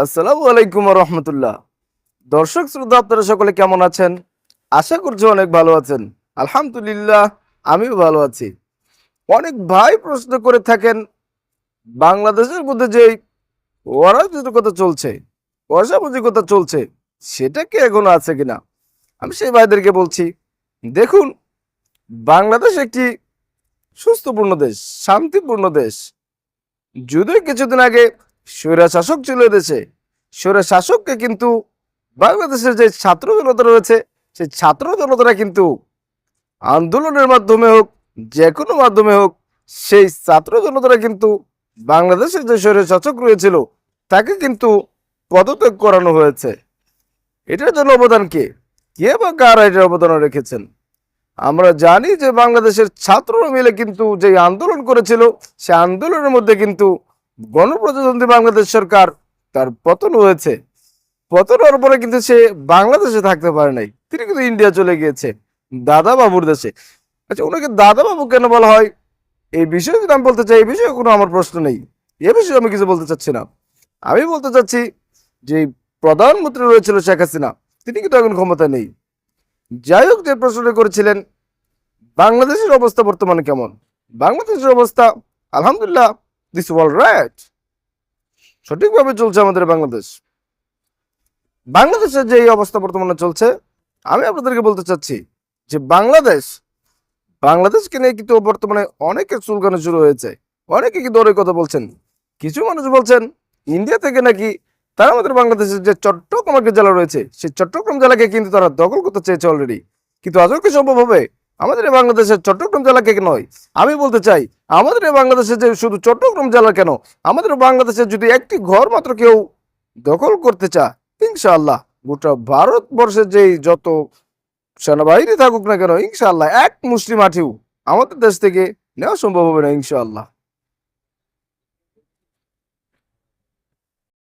আসসালামু আলাইকুম রহমতুল্লাহ। দর্শক, শ্রোতা, আপনারা সকলে কেমন আছেন? আশা করছি অনেক ভালো আছেন। আলহামদুলিল্লাহ, আমিও ভালো আছি। অনেক ভাই প্রশ্ন করে থাকেন, বাংলাদেশের মধ্যে যে অরাজকতা চলছে, অসামাজিকতা চলছে, সেটা কি এখনও আছে কিনা? আমি সেই ভাইদেরকে বলছি, দেখুন, বাংলাদেশ একটি সুস্থপূর্ণ দেশ, শান্তিপূর্ণ দেশ। যদিও কিছুদিন আগে স্বৈরা শাসক ছিল দেশে স্বৈরা শাসককে কিন্তু বাংলাদেশের যে ছাত্র জনতা রয়েছে, সেই ছাত্র জনতারা কিন্তু আন্দোলনের মাধ্যমে হোক, যে কোনো মাধ্যমে হোক, সেই ছাত্র জনতারা কিন্তু বাংলাদেশের যে স্বৈরা শাসক রয়েছিল, তাকে কিন্তু পদত্যাগ করানো হয়েছে। এটার জন্য অবদান কে? কে বা কারা এটার অবদান রেখেছেন? আমরা জানি যে বাংলাদেশের ছাত্ররা মিলে কিন্তু যে আন্দোলন করেছিল সে আন্দোলনের মধ্যে কিন্তু গণপ্রজাতন্ত্রী বাংলাদেশ সরকার তার পতন হয়েছে। পতন হওয়ার পরে কিন্তু সে বাংলাদেশে থাকতে পারে নাই। তিনি কিন্তু ইন্ডিয়া চলে গিয়েছে দাদা বাবুর দেশে। আচ্ছা ওনাকে দাদা বাবু কেন বলা হয়? এই বিষয়ে যদি আমি বলতে চাই, এই বিষয়ে কোনো আমার প্রশ্ন নেই। এ বিষয়ে আমি কিছু বলতে চাচ্ছি না। আমি বলতে চাচ্ছি যে প্রধানমন্ত্রী রয়েছিল শেখ হাসিনা, তিনি কিন্তু এখন ক্ষমতা নেই। যাই হোক, যে প্রশ্নটা করেছিলেন, বাংলাদেশের অবস্থা বর্তমানে কেমন? বাংলাদেশের অবস্থা, আলহামদুলিল্লাহ দিস ওয়াল রাইট সঠিকভাবে চলছে আমাদের বাংলাদেশ। বাংলাদেশের যে এই অবস্থা বর্তমানে চলছে, আমি আপনাদেরকে বলতে চাচ্ছি যে বাংলাদেশ, বাংলাদেশকে নিয়ে কিন্তু বর্তমানে অনেকের চুলকানো শুরু হয়েছে। অনেকে কিন্তু অনেক কথা বলছেন। কিছু মানুষ বলছেন, ইন্ডিয়া থেকে নাকি তারা আমাদের বাংলাদেশের যে চট্টগ্রাম জেলা রয়েছে, সেই চট্টগ্রাম জেলাকে কিন্তু তারা দখল করতে চেয়েছে অলরেডি কিন্তু আজও কি সম্ভব হবে? আমাদের এই বাংলাদেশের চট্টগ্রাম জেলা কে নয়? আমি বলতে চাই, আমাদের এই বাংলাদেশে যে শুধু চট্টগ্রাম জেলা কেন? আমাদের বাংলাদেশে যদি একটি ঘর মাত্র কেউ দখল করতে চায়, ইনশাআল্লাহ গোটা ভারতবর্ষের যেই যত সেনাবাহিনী থাকুক না কেন, ইনশাআল্লাহ এক মুসলিম আঠিও আমাদের দেশ থেকে নেওয়া সম্ভব হবে না, ইনশাআল্লাহ।